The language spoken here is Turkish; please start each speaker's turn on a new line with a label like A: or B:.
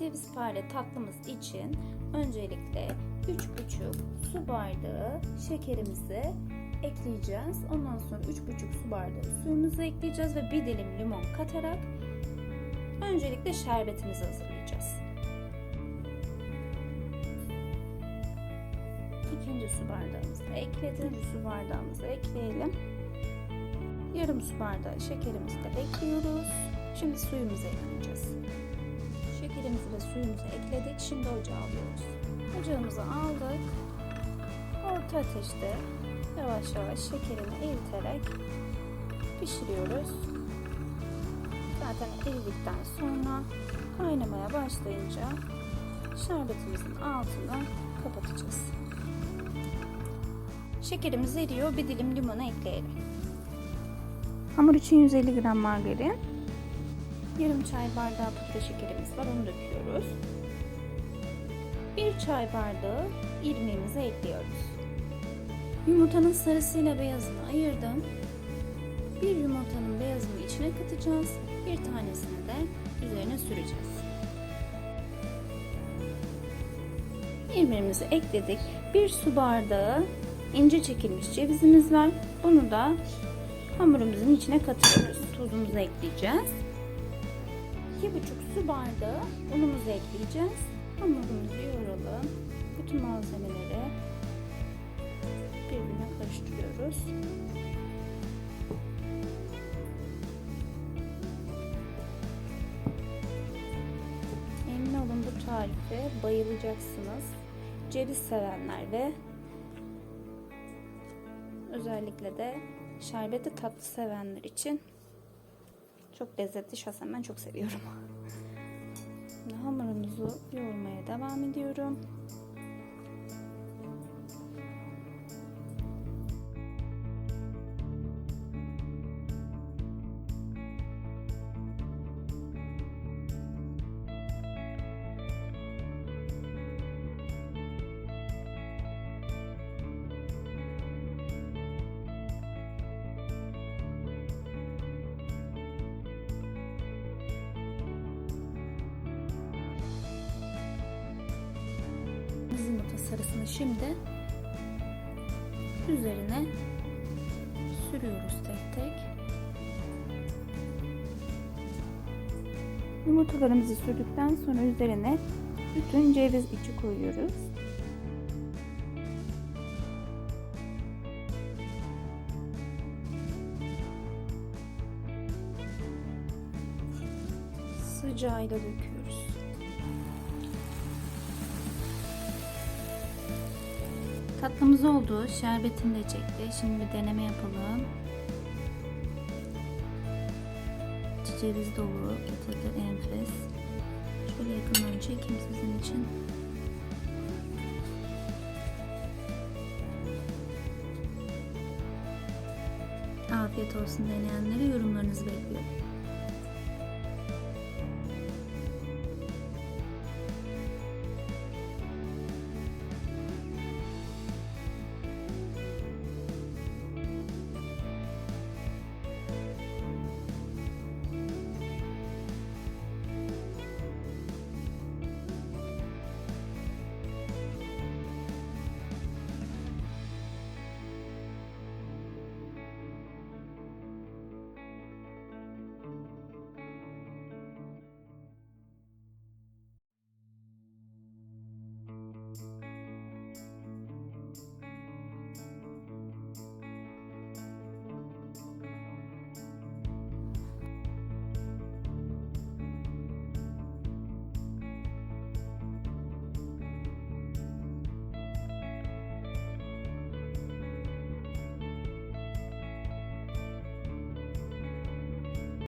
A: Ceviz fare tatlımız için öncelikle 3,5 su bardağı şekerimizi ekleyeceğiz. Ondan sonra 3,5 su bardağı suyumuzu ekleyeceğiz ve bir dilim limon katarak öncelikle şerbetimizi hazırlayacağız. İkinci su bardağımızı ekledim. Üçüncü su bardağımızı ekleyelim. Yarım su bardağı şekerimizi de ekliyoruz. Şimdi suyumuzu ekleyeceğiz. Şekerimizi ve suyumuzu ekledik. Şimdi ocağa alıyoruz. Ocağımızı aldık. Orta ateşte yavaş yavaş şekerini eriterek pişiriyoruz. Zaten eridikten sonra kaynamaya başlayınca şerbetimizin altını kapatacağız. Şekerimiz eriyor. Bir dilim limonu ekleyelim. Hamur için 150 gram margarin. Yarım çay bardağı pudra şekerimiz var. Onu döküyoruz. Bir çay bardağı irmiğimizi ekliyoruz. Yumurtanın sarısıyla beyazını ayırdım. Bir yumurtanın beyazını içine katacağız. Bir tanesini de üzerine süreceğiz. İrmiğimizi ekledik. Bir su bardağı ince çekilmiş cevizimiz var. Bunu da hamurumuzun içine katıyoruz. Tuzumuzu ekleyeceğiz. 2,5 su bardağı unumuzu ekleyeceğiz. Hamurumuzu yoğuralım. Bütün malzemeleri birbirine karıştırıyoruz. Emin olun bu tarife bayılacaksınız. Ceviz sevenler ve özellikle de şerbeti tatlı sevenler için çok lezzetli. Şahsen ben çok seviyorum. Hamurumuzu yoğurmaya devam ediyorum. Sarısını şimdi üzerine sürüyoruz tek tek. Yumurtalarımızı sürdükten sonra üzerine bütün ceviz içi koyuyoruz. Sıcağıyla döküyoruz. Tatlımız oldu. Şerbetini de çekti. Şimdi bir deneme yapalım. Ceviz dolu getirdi enfes. Şöyle yakından çekeyim sizin için. Afiyet olsun deneyenlere yorumlarınızı bekliyorum.